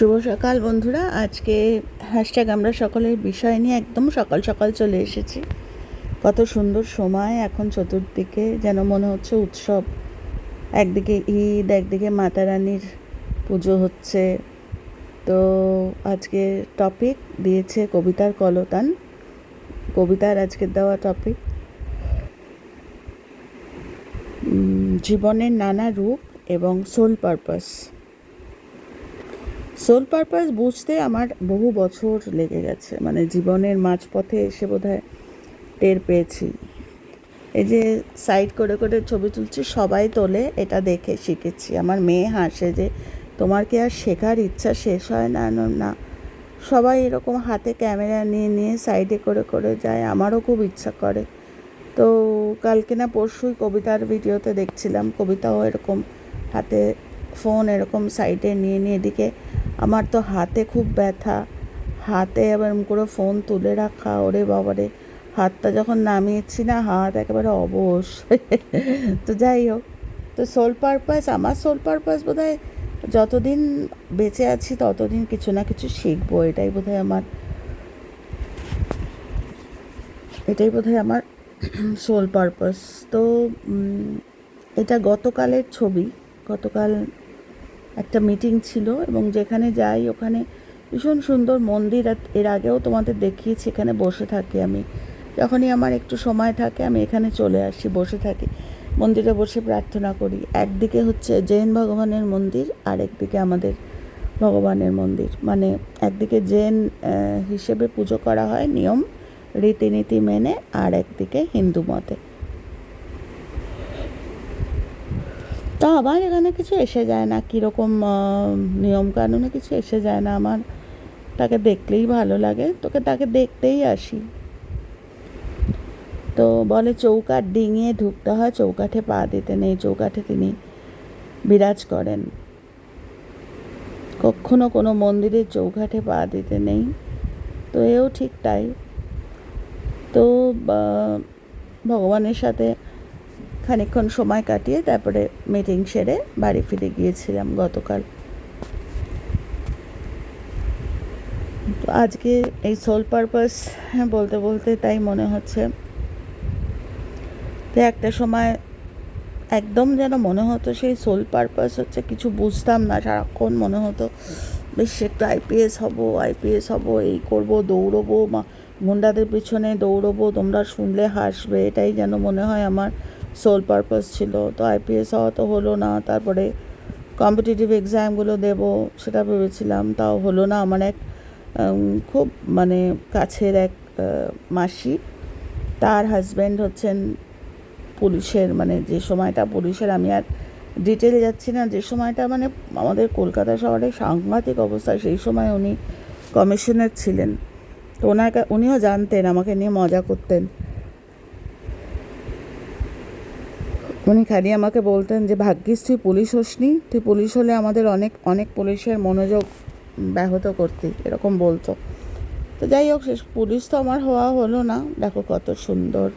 শুভ সকাল বন্ধুরা। আজকে হ্যাশট্যাগ আমরা সকলের বিষয় নিয়ে একদম সকাল সকাল চলে এসেছি। কত সুন্দর সময়, এখন চতুর্দিকে যেন মনে হচ্ছে উৎসব। একদিকে ঈদ, একদিকে মাতা রানীর পুজো হচ্ছে। তো আজকে টপিক দিয়েছে কবিতার কলতান। কবিতার আজকের দেওয়া টপিক জীবনের নানা রূপ এবং সোল পারপাস সোল পারপাস বুঝতে আমার বহু বছর লেগে গেছে। মানে জীবনের মাঝপথে এসে বোধহয় টের পেয়েছি। এই যে সাইড করে করে ছবি তুলছি, সবাই তোলে, এটা দেখে শিখেছি। আমার মেয়ে হাসে যে, তোমার কি আর শেখার ইচ্ছা শেষ হয় না? না- সবাই এরকম হাতে ক্যামেরা নিয়ে নিয়ে সাইডে করে করে যায়। আমারও খুব ইচ্ছা করে। তো কালকে না পরশুই কবিতার ভিডিওতে দেখছিলাম। কবিতাও এরকম হাতে ফোন এরকম সাইডে নিয়ে নিয়ে এদিকে আমার তো হাতে খুব ব্যথা। হাতে আবার করে ফোন তুলে রাখা, ওরে বাবারে। হাতটা যখন নামিয়েছি না, হাত একেবারে অবশ। তো যাই হোক, তো সোল পারপাস আমার সোল পারপাস বোধ হয় যতদিন বেঁচে আছি, ততদিন কিছু না কিছু শিখব। এটাই বোধহয় আমার, এটাই বোধহয় আমার সোল পারপাস তো এটা গতকালের ছবি, গতকাল একটা মিটিং ছিল এবং যেখানে যাই ওখানে ভীষণ সুন্দর মন্দির এর আগেও তোমাদের দেখিয়েছি, এখানে বসে থাকি আমি। যখনই আমার একটু সময় থাকে আমি এখানে চলে আসি, বসে থাকি। মন্দিরে বসে প্রার্থনা করি। একদিকে হচ্ছে জৈন ভগবানের মন্দির আর একদিকে আমাদের ভগবানের মন্দির। মানে একদিকে জৈন হিসেবে পুজো করা হয় নিয়ম, রীতিনীতি মেনে আর একদিকে হিন্দু মতে। তো আবার এখানে কিছু এসে যায় না, কীরকম নিয়ম কানুনে কিছু এসে যায় না আমার। তাকে দেখলেই ভালো লাগে, তোকে তাকে দেখতেই আসি। তো বলে, চৌকাঠ ডিঙিয়ে ঢুকতে হয়, চৌকাঠে পা দিতে নেই, চৌকাঠে তিনি বিরাজ করেন। কখনো কোনো মন্দিরের চৌকাঠে পা দিতে নেই, তো এও ঠিক তাই। তো ভগবানের সাথে খানিকক্ষণ সময় কাটিয়ে তারপরে মিটিং সেরে বাড়ি ফিরে গিয়েছিলাম গতকাল। তো আজকে এই সোল পারপাস বলতে বলতে তাই মনে হচ্ছে তো একটা সময় একদম যেন মনে হতো সেই সোল পারপাস হচ্ছে কিছু বুঝতাম না, সারাক্ষণ মনে হতো, বেশ, একটু আইপিএস হব আইপিএস হব, এই করব, দৌড়বো, মা, গুন্ডাদের পিছনে দৌড়বো, তোমরা শুনলে হাসবে। এটাই যেন মনে হয় আমার সোল পারপাস ছিল, তো আইপিএস হওয়া তো হলো না, তারপরে কম্পিটিটিভ এক্সামগুলো দেব সেটা ভেবেছিলাম, তাও হলো না। আমার এক খুব মানে কাছের এক মাসি, তার হাজব্যান্ড হচ্ছেন পুলিশের মানে যে সময়টা পুলিশের, আমি আর ডিটেলে যাচ্ছি না, যে সময়টা মানে আমাদের কলকাতা শহরে সাংঘাতিক অবস্থা, সেই সময় উনি কমিশনার ছিলেন। তো ওনার কা- উনিও জানতেন, আমাকে নিয়ে মজা করতেন। উনি খালি আমাকে বলতেন যে, ভাগ্যিস তুই পুলিশ হসনি। তুই পুলিশ হলে আমাদের অনেক অনেক পুলিশের মনোযোগ ব্যাহত করতি। এরকম বলতো। তো যাই হোক, শেষ, পুলিশ তো আমার হওয়া হলো না। দেখো কত সুন্দর।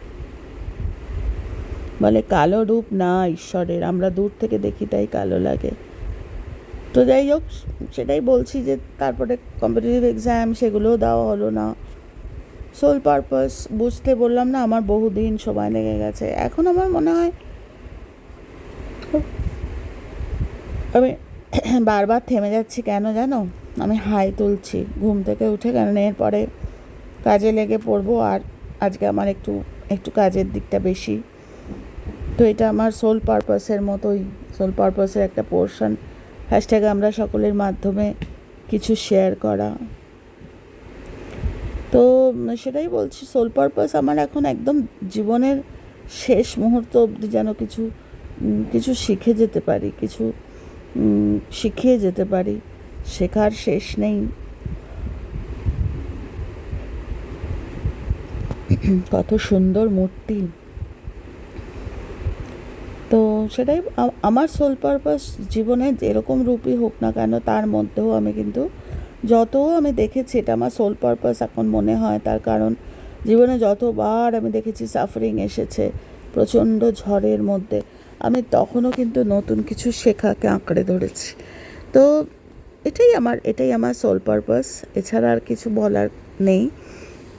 বলে, কালো রূপ না ঈশ্বরের, আমরা দূর থেকে দেখি তাই কালো লাগে। তো যাই হোক, সেটাই বলছি যে, তারপরে কম্পিটিটিভ এক্সাম সেগুলোও দেওয়া হলো না। সোল পারপাস বুঝতে বললাম না, আমার বহুদিন সময় লেগে গেছে। এখন আমার মনে হয় আমি বারবার থেমে যাচ্ছি, কেন জানো? আমি হাই তুলছি, ঘুম থেকে উঠে কারণ এরপরে কাজে লেগে পড়ব আর আজকে আমার একটু একটু কাজের দিকটা বেশি। তো এটা আমার সোল পারপাসের মতোই সোল পারপাসের একটা পোর্শন হ্যাশট্যাগ আমরা সকলের মাধ্যমে কিছু শেয়ার করা। তো সেটাই বলছি সোল পারপাস আমার এখন একদম জীবনের শেষ মুহূর্ত অবধি যেন কিছু কিছু শিখে যেতে পারি, কিছু শিখিয়ে যেতে পারি। শেখার শেষ নেই। কত সুন্দর মূর্তি। তো সেটাই আমার সোল পারপাস জীবনে যেরকম রূপই হোক না কেন, তার মধ্যেও আমি কিন্তু যত আমি দেখেছি, এটা আমার সোল পারপাস এখন মনে হয়। তার কারণ জীবনে যতবার আমি দেখেছি সাফারিং এসেছে প্রচণ্ড ঝড়ের মধ্যে। আমি তখনও কিন্তু নতুন কিছু শেখাকে আঁকড়ে ধরেছি। তো এটাই আমার এটাই আমার সোল পারপাস এছাড়া আর কিছু বলার নেই।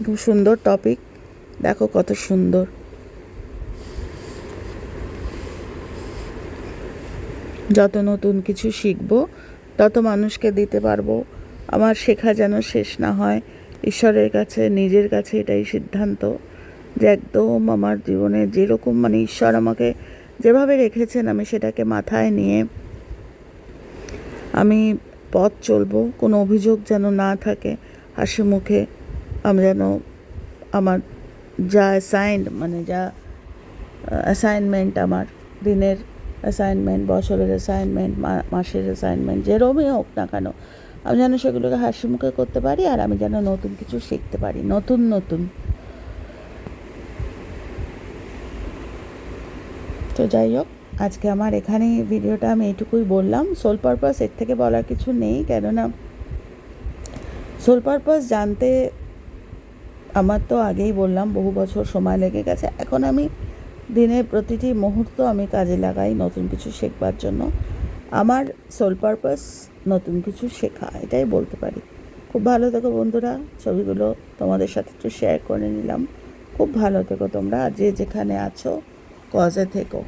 খুব সুন্দর টপিক দেখো কত সুন্দর। যত নতুন কিছু শিখব, তত মানুষকে দিতে পারব। আমার শেখা যেন শেষ না হয়। ঈশ্বরের কাছে, নিজের কাছে এটাই সিদ্ধান্ত যে একদম আমার জীবনে যেরকম মানে ঈশ্বর আমাকে যেভাবে রেখেছেন আমি সেটাকে মাথায় নিয়ে আমি পথ চলবো, কোনো অভিযোগ যেন না থাকে, হাসি মুখে আমি যেন আমার যা অ্যাসাইন্ড মানে যা অ্যাসাইনমেন্ট আমার দিনের অ্যাসাইনমেন্ট বছরের অ্যাসাইনমেন্ট মাসের অ্যাসাইনমেন্ট যেরমই হোক না কেন, আমি যেন সেগুলোকে হাসি মুখে করতে পারি আর আমি যেন নতুন কিছু শিখতে পারি, নতুন নতুন। তো যাই হোক, আজকে আমার এখানে ভিডিওটা আমি এইটুকুই বললাম। সোল পারপাস এর থেকে বলার কিছু নেই, কেননা সোল পারপাস জানতে আমার তো আগেই বললাম, বহু বছর সময় লেগে গেছে। এখন আমি দিনের প্রতিটি মুহূর্ত আমি কাজে লাগাই নতুন কিছু শেখবার জন্য। আমার সোল পারপাস নতুন কিছু শেখা, এটাই বলতে পারি। খুব ভালো থেকো বন্ধুরা, ছবিগুলো তোমাদের সাথে একটু শেয়ার করে নিলাম। খুব ভালো থেকো তোমরা, যে যেখানে আছো। কজে থেকো